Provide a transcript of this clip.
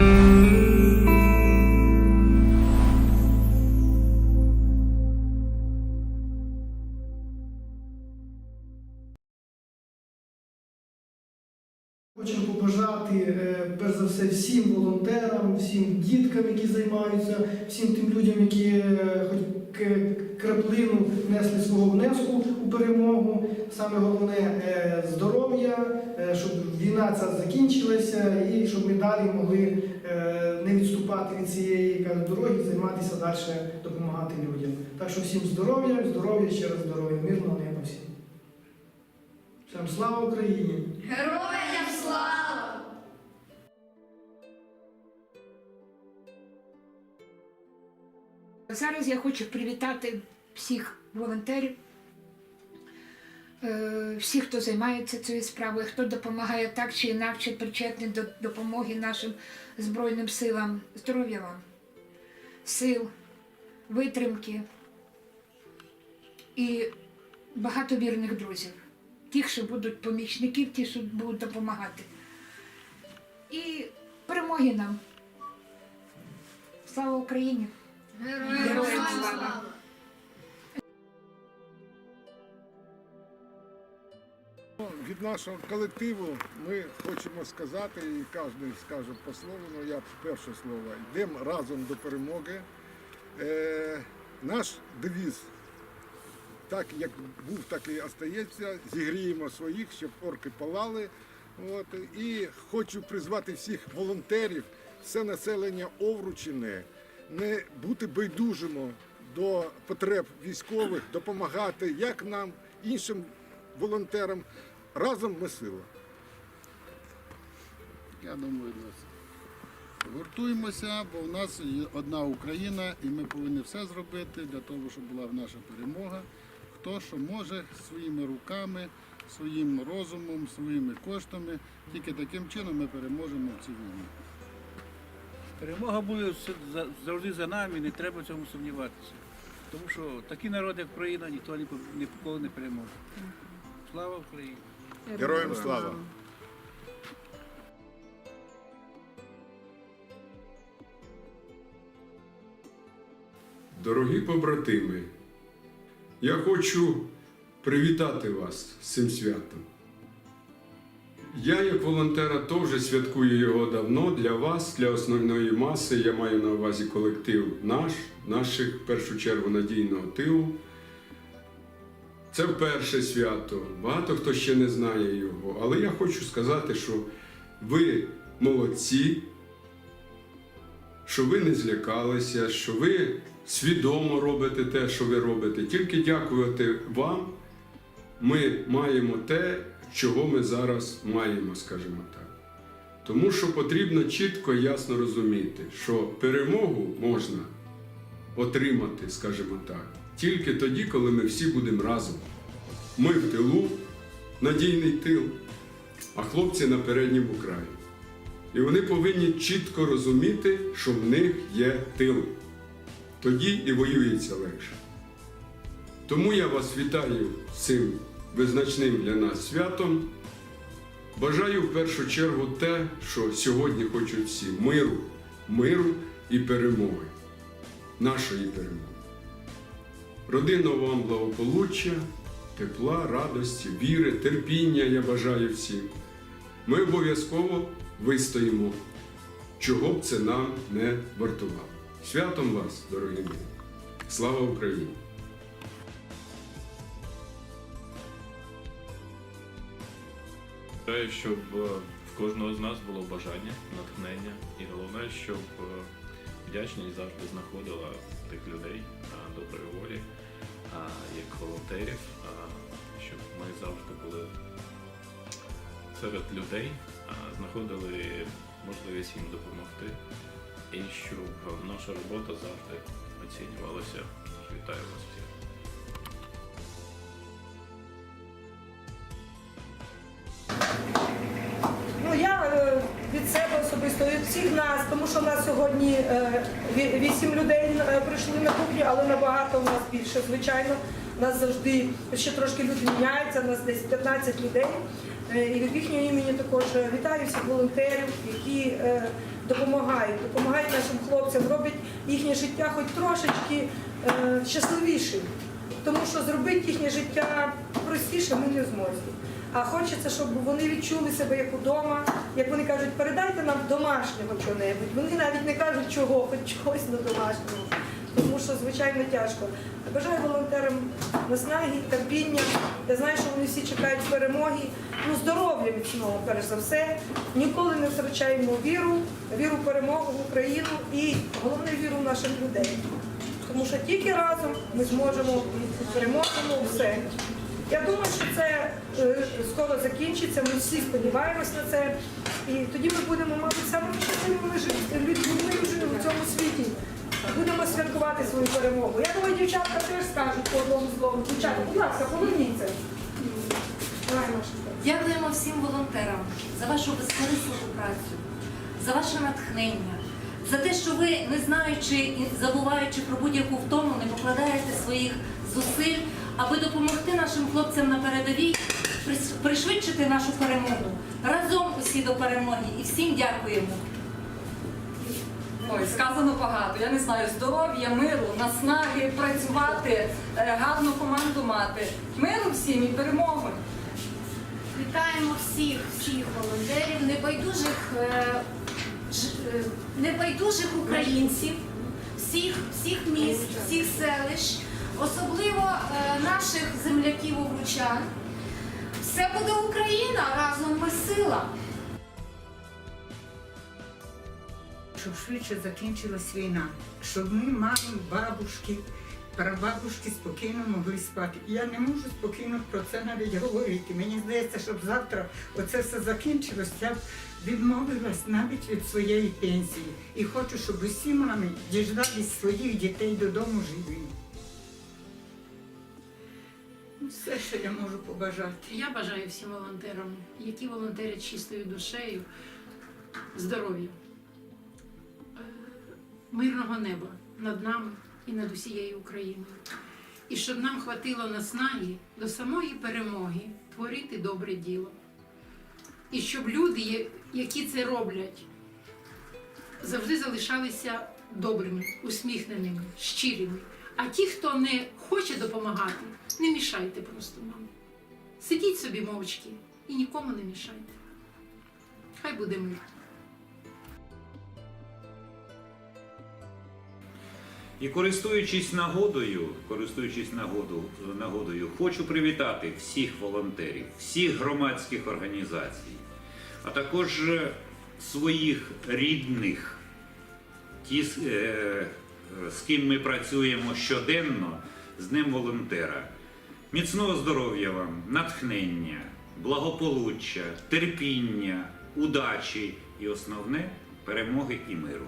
Хочемо побажати е, перш за все всім волонтерам, всім діткам, які займаються, всім тим людям, які е, хоч краплину внесли свого внеску перемогу. Саме головне е, здоров'я, е, щоб війна ця закінчилася і щоб ми далі могли е, не відступати від цієї дороги, займатися далі, допомагати людям. Так що всім здоров'я, здоров'я, ще раз здоров'я, мирного неба всім. Всім слава Україні! Героям слава! Зараз я хочу привітати всіх волонтерів, е, всіх, хто займається цією справою, хто допомагає так чи інакше причетний до допомоги нашим Збройним силам. Здоров'я вам, сил, витримки і багато вірних друзів. Тих, що будуть помічників, ті, що будуть допомагати. І перемоги нам. Слава Україні! Героям слава! Нашого колективу ми хочемо сказати, і кожен скаже по слову, ну я перше слово, йдемо разом до перемоги. Е, наш девіз, так як був, так і остається, зігріємо своїх, щоб орки палали. От, і хочу призвати всіх волонтерів, все населення Овручини, не бути байдужими до потреб військових, допомагати як нам, іншим волонтерам. Разом ми сила. Я думаю, нас гуртуємося, бо в нас є одна Україна, і ми повинні все зробити для того, щоб була наша перемога. Хто що може своїми руками, своїм розумом, своїми коштами. Тільки таким чином ми переможемо в цій війні. Перемога буде завжди за нами, не треба в цьому сумніватися. Тому що такі народи, як Україна, ніхто ніколи не переможе. Слава Україні! Героям слава! Дорогі побратими, я хочу привітати вас з цим святом. Я, як волонтера, теж святкую його давно для вас, для основної маси. Я маю на увазі колектив наш, наших, в першу чергу, надійного тилу. Це вперше свято. Багато хто ще не знає його. Але я хочу сказати, що ви молодці, що ви не злякалися, що ви свідомо робите те, що ви робите. Тільки дякувати вам ми маємо те, чого ми зараз маємо, скажімо так. Тому що потрібно чітко і ясно розуміти, що перемогу можна отримати, скажімо так, тільки тоді, коли ми всі будемо разом. Ми в тилу, надійний тил, а хлопці на передньому краї. І вони повинні чітко розуміти, що в них є тил. Тоді і воюється легше. Тому я вас вітаю цим визначним для нас святом. Бажаю в першу чергу те, що сьогодні хочуть всі миру, миру і перемоги, нашої перемоги. Родинного вам благополуччя, тепла, радості, віри, терпіння я бажаю всім. Ми обов'язково вистоїмо, чого б це нам не вартувало. Святом вас, дорогі мої! Слава Україні! Щоб е, в кожного з нас було бажання, натхнення, і головне, щоб е, вдячність завжди знаходила тих людей доброї волі, як волонтерів, щоб ми завжди були серед людей, знаходили можливість їм допомогти, і щоб наша робота завжди оцінювалася. Вітаю вас всіх. Особисто від всіх нас, тому що в нас сьогодні е, вісім людей е, прийшли на кухню, але набагато у нас більше, звичайно. У нас завжди ще трошки люди міняються, у нас десь 15 людей. Е, І від їхнього імені також вітаю всіх волонтерів, які допомагають, допомагають нашим хлопцям, роблять їхнє життя хоч трошечки щасливішим. Тому що зробити їхнє життя простіше ми не зможемо. А хочеться, щоб вони відчули себе як удома, як вони кажуть, передайте нам домашнього чого-небудь. Вони навіть не кажуть чого, хоч чогось на домашнього. Тому що, звичайно, тяжко. Бажаю волонтерам наснаги, терпіння. Я знаю, що вони всі чекають перемоги. Ну, здоров'я міцного, перш за все. Ніколи не втрачаємо віру, віру в перемогу в Україну і головне віру в наших людей. Тому що тільки разом ми зможемо переможемо все. Я думаю, що скоро закінчиться. Ми всі сподіваємось на це. І тоді ми будемо, мабуть, самими щасливими людьми в цьому світі. Будемо святкувати свою перемогу. Я думаю, дівчатка теж скажуть по одному слову. Дівчатка, будь ласка, поверніться. Дякуємо всім волонтерам за вашу безкорисну працю, за ваше натхнення, за те, що ви, не знаючи і забуваючи про будь-яку втому, не покладаєте своїх зусиль, аби допомогти нашим хлопцям на передовій, пришвидшити нашу перемогу. Разом усі до перемоги і всім дякуємо. Ой, сказано багато. Я не знаю, здоров'я, миру, наснаги, працювати, е, гарну команду мати. Миру всім і перемоги. Вітаємо всіх, всіх волонтерів, небайдужих, е, е, небайдужих українців, всіх, всіх міст, всіх селищ, особливо наших земляків огручан. Все буде Україна, разом ми сила. щоб швидше закінчилась війна, щоб ми, мами, бабушки, прабабушки спокійно могли спати. Я не можу спокійно про це навіть говорити. Мені здається, щоб завтра оце все закінчилось, я б відмовилась навіть від своєї пенсії. І хочу, щоб усі мами діждались своїх дітей додому живі. Все, що я можу побажати. Я бажаю всім волонтерам, які волонтерять чистою душею, здоров'я, е, мирного неба над нами і над усією Україною. І щоб нам хватило наснаги до самої перемоги творити добре діло. І щоб люди, які це роблять, завжди залишалися добрими, усміхненими, щирими. А ті, хто не хоче допомагати, не мішайте просто нам. Сидіть собі мовчки і нікому не мішайте. Хай буде мир. І користуючись нагодою, користуючись нагоду, нагодою, хочу привітати всіх волонтерів, всіх громадських організацій, а також е, своїх рідних, ті, з- ким ми працюємо щоденно, з ним волонтера. Міцного здоров'я вам, натхнення, благополуччя, терпіння, удачі і основне перемоги і миру.